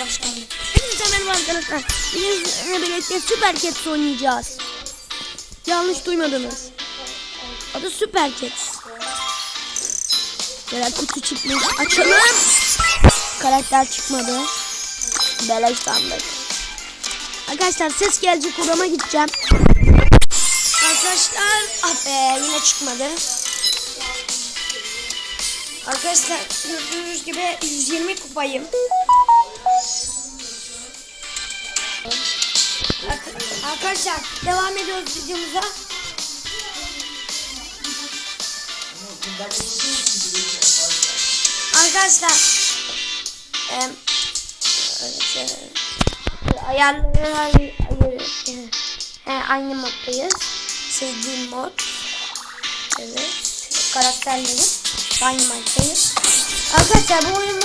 başlandı. Hepinize merhaba arkadaşlar. Bizimle birlikte Süper Cats oynayacağız. Yanlış duymadınız. Adı Süper Cats. Böyle kutu çıkmış. Açalım. Karakter çıkmadı. Beleş. Arkadaşlar ses gelecek odama gideceğim. Arkadaşlar ah be yine çıkmadı. Arkadaşlar gördüğünüz gibi 120 kupayım. Ark- Arkadaşlar devam ediyoruz videomuza. Arkadaşlar e, ayarları ayır, ayır, e, aynı moddayız. Sevdiğim mod. Evet. Karakterleri aynı moddayız. Arkadaşlar bu oyunu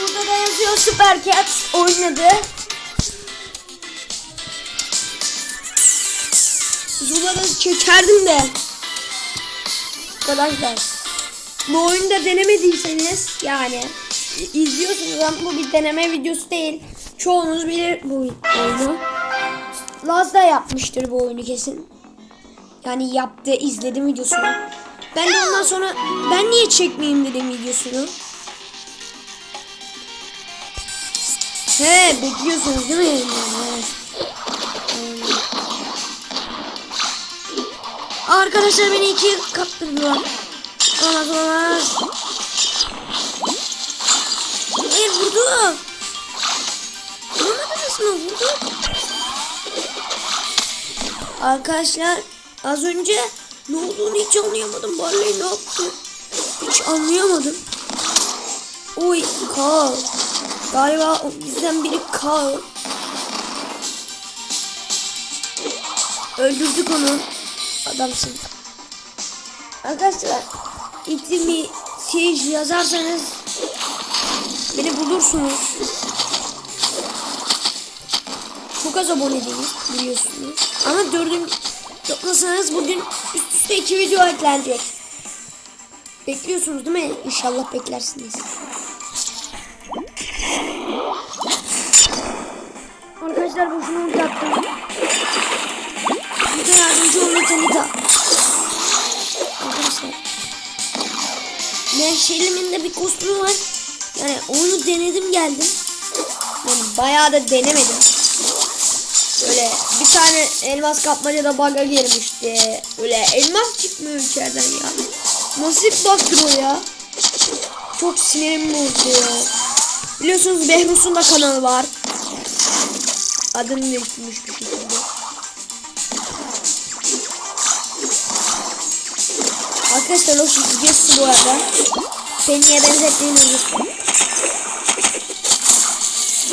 burada da yazıyor Super Cats oynadı. Zula'da çekerdim de. Arkadaşlar bu oyunda denemediyseniz yani izliyorsunuz ama bu bir deneme videosu değil. Çoğunuz bilir bu oyunu. Laz da yapmıştır bu oyunu kesin. Yani yaptı izledim videosunu. Ben de ondan sonra ben niye çekmeyeyim dedim videosunu. He bekliyorsunuz değil mi yayınları? He. Aynen. Arkadaşlar beni iki kaptırdılar. Olmaz olmaz. Hayır vurdu. Vurmadınız mı? Vurdu. Arkadaşlar az önce ne olduğunu hiç anlayamadım. Barley ne yaptı? Hiç anlayamadım. Oy Carl. Galiba bizden biri Carl. Öldürdük onu. Adamsın. Arkadaşlar isim bir şey yazarsanız beni bulursunuz. Çok az abonedeyiz biliyorsunuz. Ama dördüncü toplasanız bugün üst üste iki video eklenecek. Bekliyorsunuz değil mi? İnşallah beklersiniz. Arkadaşlar boşuna ulti attım. Bir de yardımcı olun Tanita. Arkadaşlar. Menşelimin de bir kostümü var. Yani oyunu denedim geldim. Yani bayağı da denemedim. Böyle bir tane elmas kapmacada bug'a girmişti. Öyle elmas çıkmıyor içeriden ya. Nasıl bir bug'dır o ya? Çok sinirim bozdu ya. Biliyorsunuz Behrus'un da kanalı var. Adını değiştirmiş bir şekilde. Arkadaşlar o Jessu bu arada. Penny'e benzettiğini unutmayın.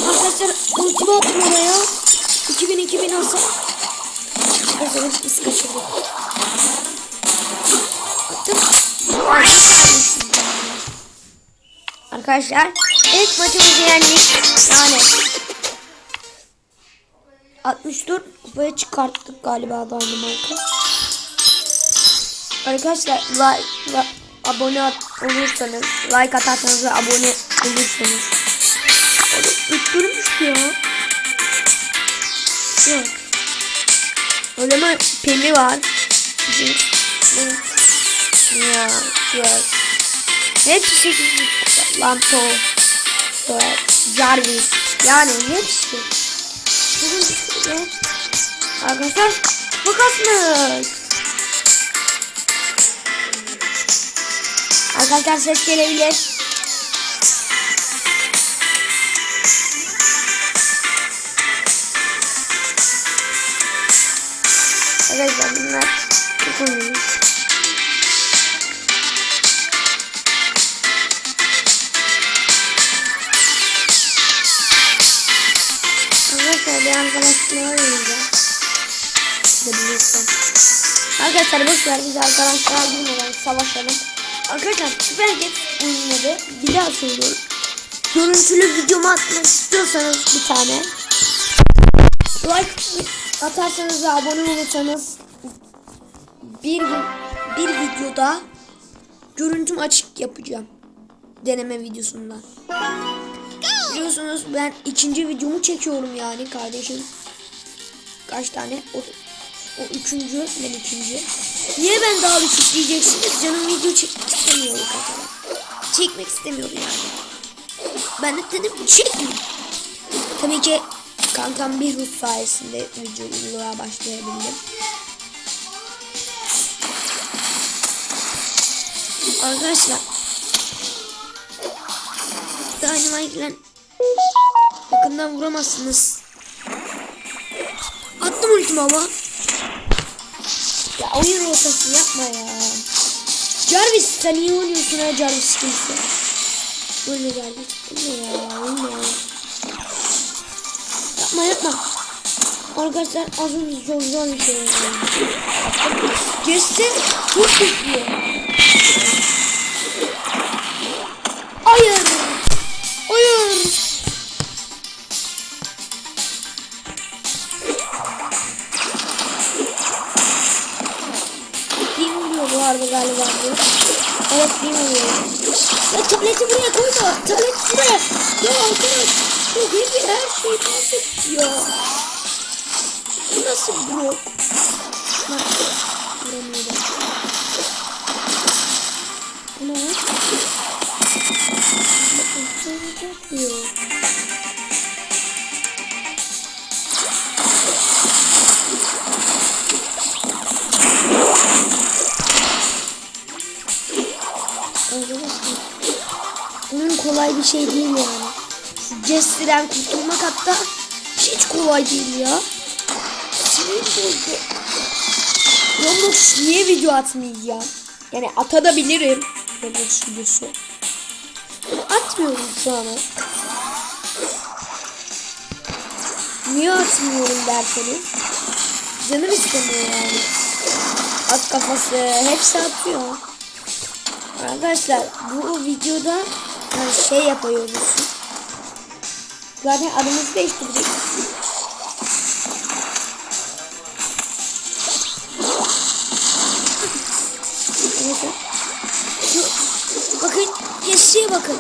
Arkadaşlar ultimi attım oraya. 2000 2000 hasar. Arkadaşlar biz kaçırdık. Attım. Arkadaşlar ilk maçımızı yendik. Yani 64 kupaya çıkarttık galiba Dynamite'ı. Arkadaşlar like, like abone olursanız, like atarsanız ve abone olursanız. Oğlum öttürmüş ya. Öyle mi? Peli var. Ya, yok. Hepsi 8 Lanto. Evet. Jarvis. Yani hepsi. Bugün sürü. Arkadaşlar bu kasmış. Arkadaşlar ses gelebilir. Arkadaşlar oynayacağım. De bilirsem. Arkadaşlar boş ver biz arkadaşlar girmeden savaşalım. Arkadaşlar Süper oyunları bir daha söylüyorum. Görüntülü videomu atmak istiyorsanız bir tane. Like atarsanız ve abone olursanız bir, bir videoda görüntüm açık yapacağım. Deneme videosunda. Biliyorsunuz ben ikinci videomu çekiyorum yani kardeşim. Kaç tane? O, o üçüncü, ben ikinci. Niye ben daha düşük diyeceksiniz? Canım video çekmek istemiyor bu kadar. Çekmek istemiyorum yani. Ben de dedim çekmeyeyim. Tabii ki kankam bir Rus sayesinde videoya başlayabildim. Arkadaşlar Dynamite'le yakından vuramazsınız. Attım ultimi ama. Ya oyun rotası yapma ya. Jarvis sen iyi oynuyorsun ha Jarvis kimse. Ölme Jarvis. Ölme ya ölme ya. Yapma yapma. Arkadaşlar az önce çok zor bir şey oldu. Geçse çok güçlü. Hayır. Hayır. Vuruyor bu arada galiba bu. Evet bin vuruyor. Ya tableti buraya koyma. Tablet buraya. Ya arkadaş. Bu gibi her şey mahvetti ya. Bu nasıl bro? Bak. Şu Jester'den kurtulmak hatta hiç kolay değil ya. Sinir bozdu. Roblox niye video atmayacağım? Yani atabilirim Roblox videosu. Atmıyorum şu an. Niye atmıyorum derseniz. Canım istemiyor yani. At kafası hepsi atıyor. Arkadaşlar bu videoda yani şey yapıyoruz. Zaten adımızı değiştirdik. Neyse. Şu, bakın Jesse'ye bakın.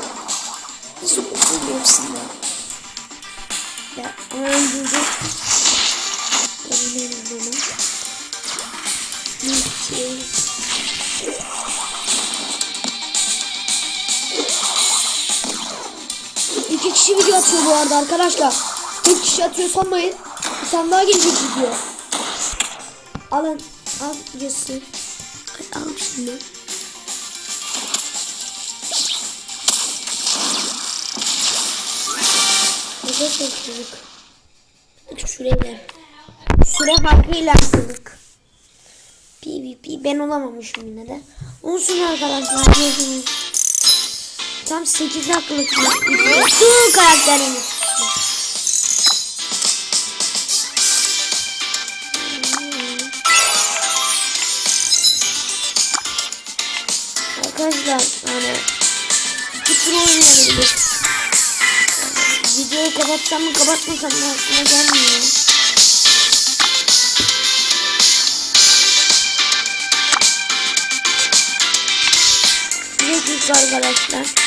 Nasıl okuyor hepsinden. Ya öldürdüm. Öldürdüm bunu. Neyse. Kişi video atıyor bu arada arkadaşlar. Tek kişi atıyor sanmayın. Bir tane daha gelecek video. Alın. Al Jesse. Al şimdi. Arkadaşlar çocuk. Şuraya. Süre farkıyla kıldık. PvP ben olamamışım yine de. Olsun arkadaşlar. Tam 8 dakikalık bir video. Dur karakterimiz. Arkadaşlar yani bir tur oynayabiliriz. Videoyu kapatsam mı kapatmasam mı aklıma gelmiyor. Arkadaşlar.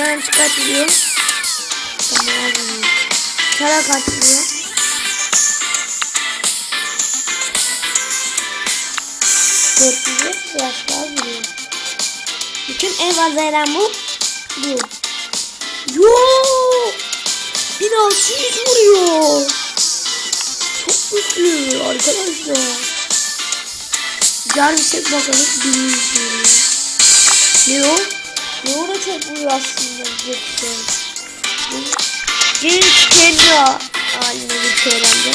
Hemen çıkartılıyor. Tamam. Tarak atılıyor. Dört yüzü biraz daha vuruyor. Bütün en fazla eren bu. Bu. Yo! 1600 vuruyor. Çok güçlü arkadaşlar. Jarvis'e bakalım 1100 vuruyor. Leo. Leo da çok vuruyor aslında. Jackson. James kendi haline geçiyor bence.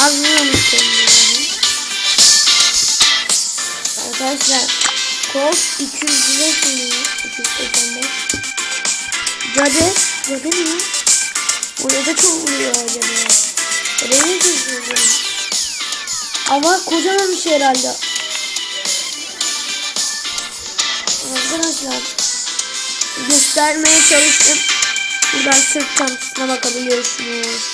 Az vuruyormuş kendi yani. Arkadaşlar Colt 205 vuruyor. 285. Cadı. Cadı mı? Orada da çok vuruyor acaba. Orada ne çok vuruyor? Ama kocaman bir şey herhalde. Arkadaşlar göstermeye çalıştım. Buradan sırt çantasına bakabiliyorsunuz.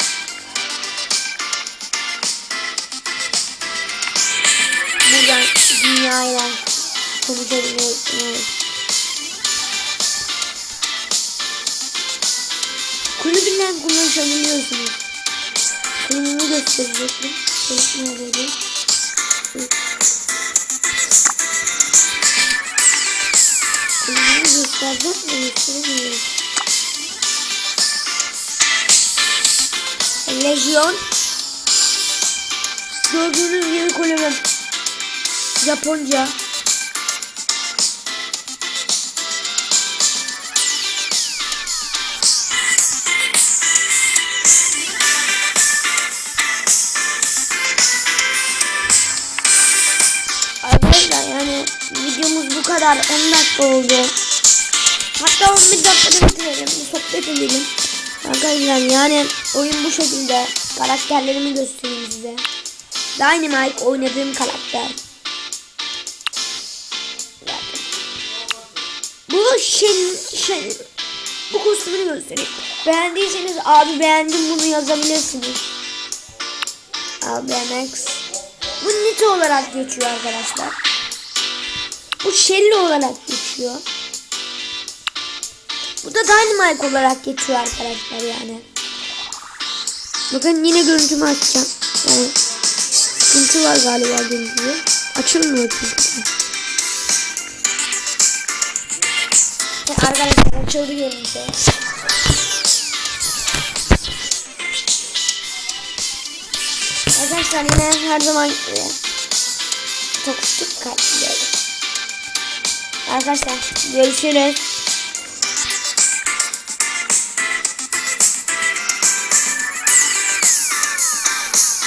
Buradan dünyayla konuşabiliyorsunuz. Kulübünden konuşabiliyorsunuz. Kulübümü gösterecektim. Kulübümü gösterecektim. Göstereceğim mi? Gösteremiyorum. Lejyon. Gördüğünüz gibi kulübüm. Japonca. Arkadaşlar yani videomuz bu kadar 10 dakika oldu. Hatta 11 dakikada bitirelim. Bir sohbet edelim. Arkadaşlar yani oyun bu şekilde. Karakterlerimi göstereyim size. Dynamite oynadığım karakter. Bu şey, şey bu kostümünü göstereyim. Beğendiyseniz abi beğendim bunu yazabilirsiniz. Abi. Bu Nito olarak geçiyor arkadaşlar. Bu Shelly olarak geçiyor. Bu da Dynamite olarak geçiyor arkadaşlar yani. Bakın yine görüntümü açacağım. Yani sıkıntı var galiba görüntüde. Açılmıyor çünkü. Ya Arkadaşlar açıldı görüntü. Arkadaşlar yine her zaman gibi toksik kalpli. Arkadaşlar görüşürüz.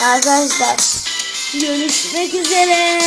Arkadaşlar görüşmek üzere.